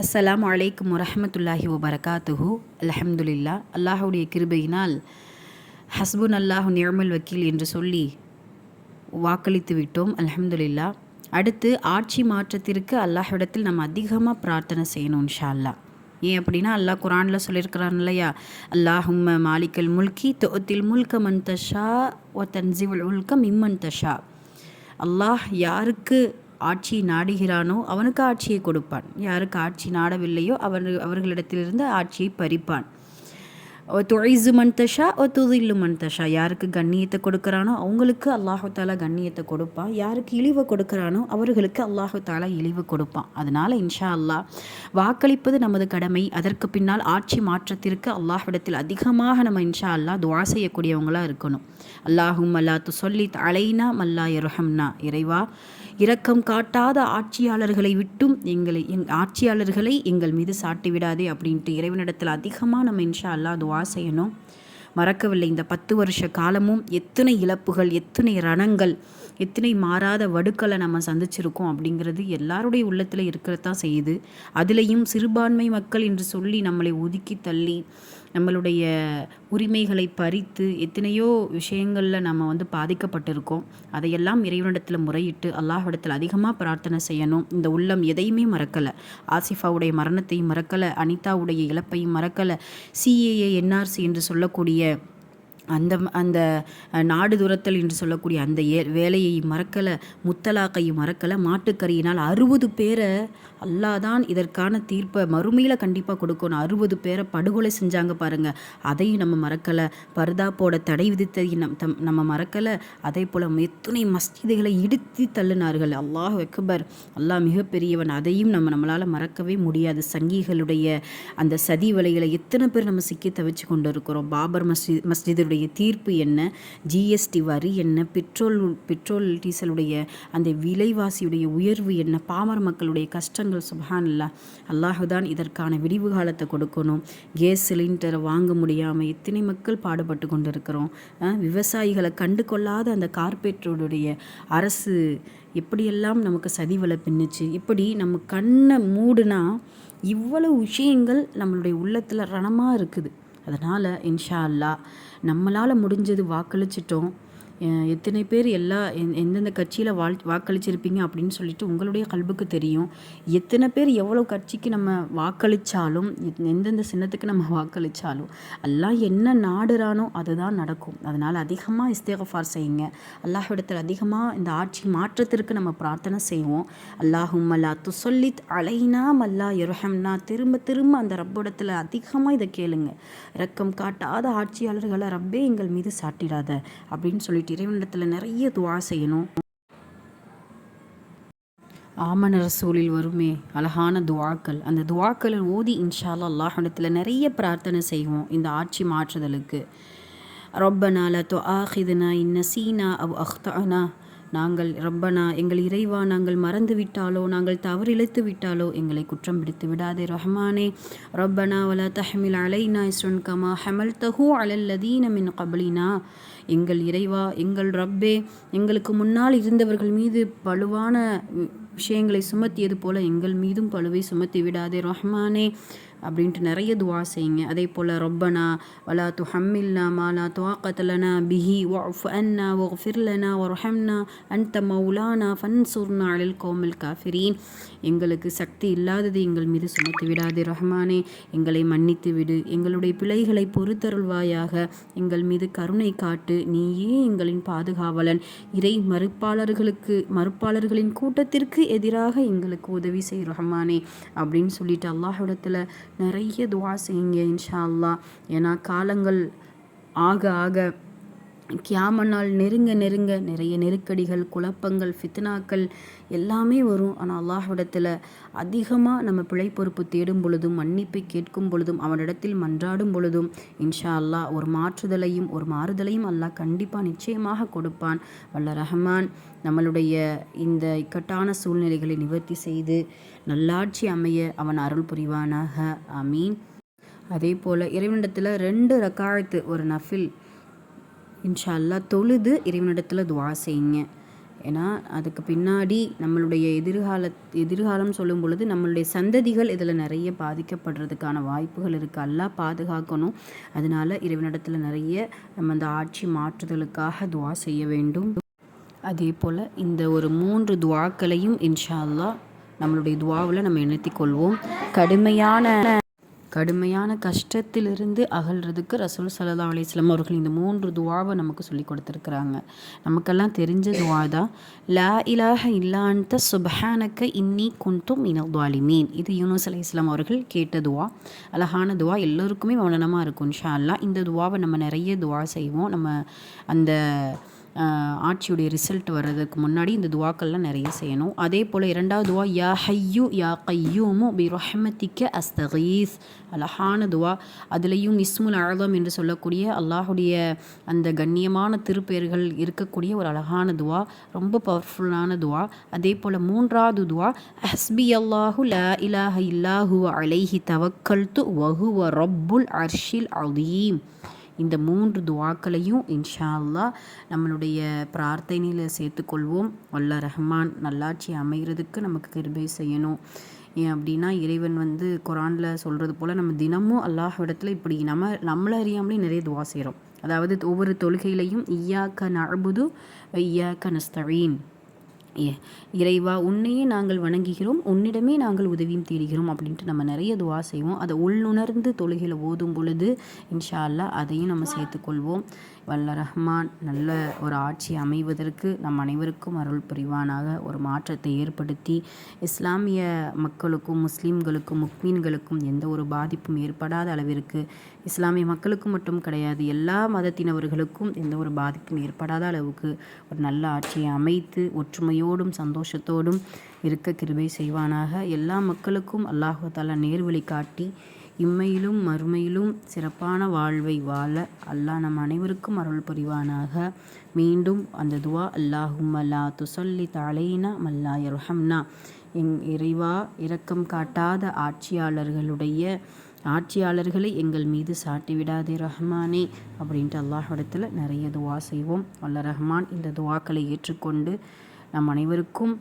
அஸ்ஸலாம் அலைக்கும் வரமத்துல்லாஹி வபரகாத்துஹு. அல்ஹம்துலில்லா அல்லாஹுடைய கிருபையினால் ஹஸ்புன் அல்லாஹு நியமல் வக்கீல் என்று சொல்லி வாக்களித்து விட்டோம். அல்ஹம்துலில்லா அடுத்து ஆட்சி மாற்றத்திற்கு அல்லாஹ்விடத்தில் நம்ம அதிகமாக பிரார்த்தனை செய்யணும் இன்ஷா அல்லாஹ் ஏன் அப்படின்னா அல்லாஹ் குரானில் சொல்லியிருக்கிறான் இல்லையா? அல்லாஹும் மாலிக்கல் முல்கி தொத்தில் முல்க மன் தஷா ஒ தன்சிவல் உல்க மிம்மன் தஷா. அல்லாஹ் யாருக்கு ஆட்சி நாடுகிறானோ அவனுக்கு ஆட்சியை கொடுப்பான். யாருக்கு ஆட்சி நாடவில்லையோ அவன் அவர்களிடத்திலிருந்து ஆட்சியை பறிப்பான். துழைசு மன்தஷா ஒ துதில்லு மன்தஷா யாருக்கு கண்ணியத்தை கொடுக்குறானோ அவங்களுக்கு அல்லாஹு தாலா கண்ணியத்தை கொடுப்பான். யாருக்கு இழிவை கொடுக்குறானோ அவர்களுக்கு அல்லாஹு தாலா இழிவு கொடுப்பான். அதனால் இன்ஷா அல்லாஹ் வாக்களிப்பது நமது கடமை. அதற்கு பின்னால் ஆட்சி மாற்றத்திற்கு அல்லாஹ்விடத்தில் அதிகமாக நம்ம இன்ஷா அல்லாஹ் துவா செய்யக்கூடியவங்களாக இருக்கணும். அல்லாஹும் அல்லா து சொல்லி அலைனா மல்லா இரஹம்னா இறைவா இரக்கம் காட்டாத ஆட்சியாளர்களை விட்டும் எங்களை எங் ஆட்சியாளர்களை எங்கள் மீது சாட்டி விடாதே அப்படின்ட்டு இறைவனிடத்தில் அதிகமாக நம்ம இன்ஷா அல்லாஹ் துவா செய்யணும் மறக்கவில்லை இந்த பத்து வருஷ காலமும் எத்தனை இழப்புகள் எத்தனை ரணங்கள் எத்தனை மாறாத வடுக்களை நம்ம சந்திச்சிருக்கோம் அப்படிங்கிறது எல்லாருடைய உள்ளத்தில் இருக்கிறதான் செய்யுது. அதுலேயும் சிறுபான்மை மக்கள் என்று சொல்லி நம்மளை ஒதுக்கி தள்ளி நம்மளுடைய உரிமைகளை பறித்து எத்தனையோ விஷயங்களில் நம்ம வந்து பாதிக்கப்பட்டிருக்கோம். அதையெல்லாம் இறைவனிடத்தில் முறையிட்டு அல்லாஹ்விடத்தில் அதிகமாக பிரார்த்தனை செய்யணும். இந்த உள்ளம் எதையுமே மறக்கலை. ஆசிஃபாவுடைய மரணத்தையும் மறக்கலை. அனிதாவுடைய இழப்பையும் மறக்கலை. சிஏஏ என்ஆர்சி என்று சொல்லக்கூடிய அந்த அந்த நாடு துரத்தல் என்று சொல்லக்கூடிய அந்த ஏ வேலையை மறக்கலை முத்தலாக்கையும் மறக்கலை மாட்டுக்கறியினால் அறுபது பேரை அல்லாதான் இதற்கான தீர்ப்பை மறுமையில் கண்டிப்பாக கொடுக்கணும். அறுபது பேரை படுகொலை செஞ்சாங்க பாருங்கள் அதையும் நம்ம மறக்கலை. பர்தாப்போட தடை விதித்ததையும் நம் தம் நம்ம மறக்கலை. அதே போல் எத்தனை மஸ்ஜிதுகளை இடித்து தள்ளினார்கள். அல்லாஹ் வெக்கபர் அல்லாஹ் மிகப்பெரியவன். அதையும் நம்ம நம்மளால் மறக்கவே முடியாது. சங்கிகளுடைய அந்த சதி வலைகளை எத்தனை பேர் நம்ம சிக்கி தவிச்சு கொண்டு இருக்கிறோம் பாபர் மஸ்ஜித் மஸ்ஜிதுடைய தீர்ப்பு என்ன? ஜிஎஸ்டி வரி என்ன? பெட்ரோல் பெட்ரோல் டீசலுடைய அந்த விலைவாசியுடைய உயர்வு என்ன? பாமர மக்களுடைய கஷ்டங்கள் சுபஹான் அல்லா அல்லாஹுதான் இதற்கான விடிவு காலத்தை கொடுக்கணும். கேஸ் சிலிண்டரை வாங்க முடியாமல் எத்தனை மக்கள் பாடுபட்டு கொண்டிருக்கிறோம்? விவசாயிகளை கண்டு கொள்ளாத அந்த கார்பரேட்டருடைய அரசு எப்படியெல்லாம் நமக்கு சதிவலை பின்னுச்சு இப்படி நம்ம கண்ணை மூடுனா இவ்வளவு விஷயங்கள் நம்மளுடைய உள்ளத்தில் ரணமாக இருக்குது. அதனால் இன்ஷா அல்லா நம்மளால் முடிஞ்சது வாக்களிச்சிட்டோம். எத்தனை பேர் எல்லா எந்தெந்த கட்சியில் வாழ் வாக்களிச்சிருப்பீங்க அப்படின்னு சொல்லிட்டு உங்களுடைய கல்புக்கு தெரியும். எத்தனை பேர் எவ்வளோ கட்சிக்கு நம்ம வாக்களித்தாலும் எந்தெந்த சின்னத்துக்கு நம்ம வாக்களித்தாலும் எல்லாம் என்ன நாடுறானோ அதுதான் நடக்கும். அதனால் அதிகமாக இஸ்தேகஃபார் செய்யுங்க. அல்லாஹிடத்தில் அதிகமாக இந்த ஆட்சி மாற்றத்திற்கு நம்ம பிரார்த்தனை செய்வோம். அல்லாஹும் அல்லா துசொல்லித் அலைனா மல்லா இரஹம்னா திரும்ப திரும்ப அந்த ரப்போடத்தில் அதிகமாக இதை கேளுங்க. இரக்கம் காட்டாத ஆட்சியாளர்களை ரப்பே எங்கள் மீது சாட்டிடாத அப்படின்னு சொல்லிட்டு இறைவனிடத்தில் நிறைய துவா செய்யணும். ஆமன ரசூலில் வருமே அழகான துவாக்கள். அந்த துவாக்களை ஓதி இன்ஷால்லா அல்லாஹிடத்தில் நிறைய பிரார்த்தனை செய்வோம் இந்த ஆட்சி மாற்றுதலுக்கு. ரொப்பனா லத்தோ ஆஹிதுனா இன்னசீனா அவ் அஹ்தானா. நாங்கள் ரப்பனா எங்கள் இறைவா நாங்கள் மறந்து விட்டாலோ நாங்கள் தவறிழைத்து விட்டாலோ எங்களை குற்றம் பிடித்து விடாதே ரஹ்மானே. ரப்பனா வலா தஹமில் அலைனா இஸ்ரன் கமா ஹமல் தஹூ அலல்லதீன மின் கபலினா. எங்கள் இறைவா எங்கள் ரப்பே எங்களுக்கு முன்னால் இருந்தவர்கள் மீது பழுவான விஷயங்களை சுமத்தியது போல எங்கள் மீதும் பழுவை சுமத்தி விடாதே ரஹ்மானே. அப்படின்ட்டு நிறைய துவா செய்யுங்க. அதே போல் ரொப்பனா வலா து ஹம்மில்னா மாலா துவாக்கத்தலனா பிஹி ஒஃப் அன்னா ஒ ஃபிர்லனா ஒர்ஹம்னா அன்த மௌலானா ஃபன்சுர்னா அலில் கோமல் காஃபிரீன். எங்களுக்கு சக்தி இல்லாதது எங்கள் மீது சுமத்து விடாதே ரஹ்மானே. எங்களை மன்னித்து விடு. எங்களுடைய பிழைகளை பொறுத்தருள்வாயாக. எங்கள் மீது கருணை காட்டு. நீயே எங்களின் பாதுகாவலன். இறை மறுப்பாளர்களுக்கு மறுப்பாளர்களின் கூட்டத்திற்கு எதிராக எங்களுக்கு உதவி செய் ரஹ்மானே. அப்படின்னு சொல்லிட்டு அல்லாஹிடத்தில் நிறைய துவா செய்யுங்க இன்ஷா அல்லா ஏன்னா காலங்கள் ஆக ஆக கியாமனால் நெருங்க நெருங்க நிறைய நெருக்கடிகள் குழப்பங்கள் ஃபித்னாக்கள் எல்லாமே வரும். ஆனால் அல்லாஹ்விடத்தில் அதிகமாக நம்ம பிழை பொறுப்பு தேடும் பொழுதும் மன்னிப்பை கேட்கும் பொழுதும் அவனிடத்தில் மன்றாடும் பொழுதும் இன்ஷா அல்லாஹ் ஒரு மாற்றுதலையும் ஒரு மாறுதலையும் அல்லாஹ் கண்டிப்பாக நிச்சயமாக கொடுப்பான். வல்ல ரஹ்மான் நம்மளுடைய இந்த இக்கட்டான சூழ்நிலைகளை நிவர்த்தி செய்து நல்லாட்சி அமைய அவன் அருள் புரிவானாக. அமீன் அதே போல் இறைவனிடத்தில் ரெண்டு ரக்காயத்து ஒரு நஃபில் இன்ஷா அல்லா தொழுது இறைவனிடத்தில் துவா செய்யுங்க. ஏன்னா அதுக்கு பின்னாடி நம்மளுடைய எதிர்கால எதிர்காலம் சொல்லும் பொழுது நம்மளுடைய சந்ததிகள் இதில் நிறைய பாதிக்கப்படுறதுக்கான வாய்ப்புகள் இருக்குது எல்லாம் பாதுகாக்கணும். அதனால் இறைவனிடத்தில் நிறைய நம்ம அந்த ஆட்சி மாற்றுதலுக்காக துவா செய்ய வேண்டும். அதே போல் இந்த ஒரு மூன்று துவாக்களையும் இன்ஷா அல்லா நம்மளுடைய துவாவில் நம்ம இணைத்திக்கொள்வோம் கடுமையான கடுமையான கஷ்டத்திலிருந்து அகல்றதுக்கு ரசூல் சல்லா அலிஸ்லாம் அவர்கள் இந்த மூன்று துவாவை நமக்கு சொல்லி கொடுத்துருக்குறாங்க. நமக்கெல்லாம் தெரிஞ்ச துவா தான் லா இலாஹ இல்லான்த சுபஹானக்க இன்னி குண்டும் இனத்வாலிமீன் இது யூனுஸ் அலி இஸ்லாம் அவர்கள் கேட்ட துவா. அழகான துவா எல்லோருக்குமே மௌனமாக இருக்கும் இன்ஷா அல்லா இந்த துவாவை நம்ம நிறைய துவா செய்வோம். நம்ம அந்த ஆட்சியுடைய ரிசல்ட் வர்றதுக்கு முன்னாடி இந்த துவாக்கள்லாம் நிறைய செய்யணும். அதே போல் இரண்டாவது துவா யா ஹையூ யா கையூமு பி ரஹமத்திக்க அஸ்தகீஸ். அழகான துவா. அதுலேயும் இஸ்முல் அழகம் என்று சொல்லக்கூடிய அல்லாஹுடைய அந்த கண்ணியமான திருப்பெயர்கள் இருக்கக்கூடிய ஒரு அழகான துவா. ரொம்ப பவர்ஃபுல்லான துவா. அதே போல் மூன்றாவது துவா ஹஸ்பி அல்லாஹு ல இலாஹ இல்லாஹு அலைஹி தவக்கல் து வஹுவ ரப்புல் அர்ஷில் அதீம் இந்த மூன்று துவாக்களையும் இன்ஷா அல்லா நம்மளுடைய பிரார்த்தனையில் சேர்த்துக்கொள்வோம். அல்லா ரஹ்மான் நல்லாட்சி அமைகிறதுக்கு நமக்கு கிருபை செய்யணும். ஏன் அப்படின்னா இறைவன் வந்து குரானில் சொல்கிறது போல் நம்ம தினமும் அல்லாஹ் இடத்துல இப்படி நம்ம நம்மளை அறியாமலே நிறைய துவா செய்கிறோம் அதாவது ஒவ்வொரு தொழுகையிலையும் ஐயாக்க நழுபுது ஐயாக்க நஸ்தவீன் இறைவா உன்னையே நாங்கள் வணங்குகிறோம் உன்னிடமே நாங்கள் உதவியும் தேடுகிறோம் அப்படின்ட்டு நம்ம நிறைய துவா செய்வோம். அதை உள்ளுணர்ந்து தொழுகையில் ஓதும் பொழுது இன்ஷா அல்லா அதையும் நம்ம சேர்த்துக்கொள்வோம் வல்ல ரஹ்மான் நல்ல ஒரு ஆட்சி அமைவதற்கு நம் அனைவருக்கும் அருள் புரிவானாக. ஒரு மாற்றத்தை ஏற்படுத்தி இஸ்லாமிய மக்களுக்கும் முஸ்லீம்களுக்கும் முக்மீன்களுக்கும் எந்த ஒரு பாதிப்பும் ஏற்படாத அளவிற்கு இஸ்லாமிய மக்களுக்கு மட்டும் கிடையாது எல்லா மதத்தினவர்களுக்கும் எந்த ஒரு பாதிப்பும் ஏற்படாத அளவுக்கு ஒரு நல்ல ஆட்சியை அமைத்து ஒற்றுமையும் ஒற்றுமையோடும் சந்தோஷத்தோடும் இருக்க கிருபை செய்வானாக. எல்லா மக்களுக்கும் அல்லாஹால நேர்வழி காட்டி இம்மையிலும் மறுமையிலும் சிறப்பான வாழ்வை வாழ அல்லாஹ் நம் அனைவருக்கும் அருள் புரிவானாக. மீண்டும் அந்த துவா அல்லாஹும் அல்லா துசல்லி தலைனா மல்லா யர்ஹம்னா. எங் இறைவா இரக்கம் காட்டாத ஆட்சியாளர்களுடைய ஆட்சியாளர்களை எங்கள் மீது சாட்டி விடாதே ரஹ்மானே அப்படின்ட்டு அல்லாஹ் இடத்துல நிறைய துவா செய்வோம். அல்ல ரஹ்மான் இந்த துவாக்களை ஏற்றுக்கொண்டு நம் அனைவருக்கும்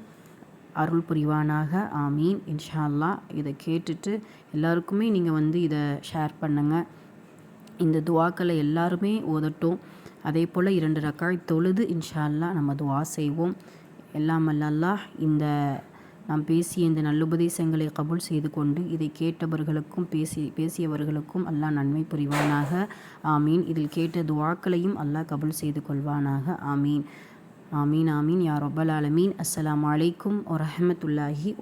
அருள் புரிவானாக. ஆமீன். இன்ஷா அல்லா இதை கேட்டுட்டு எல்லாருக்குமே நீங்கள் வந்து இதை ஷேர் பண்ணுங்கள் இந்த துவாக்களை எல்லாருமே ஓதட்டும். அதே போல் இரண்டு ரக்காய் தொழுது இன்ஷா அல்லா நம்ம துவா செய்வோம். எல்லாம் அல்லா இந்த நாம் பேசிய இந்த நல்லுபதேசங்களை கபூல் செய்து கொண்டு இதை கேட்டவர்களுக்கும் பேசி பேசியவர்களுக்கும் அல்லாஹ் நன்மை புரிவானாக. ஆமீன். இதில் கேட்ட துவாக்களையும் அல்லாஹ் கபூல் செய்து கொள்வானாக. ஆமீன். ஆமீன் ஆமீன் யார் ரொபல் ஆலமீன் அஸ்லாம் வலைக்கும் வரமத்துல்லாஹி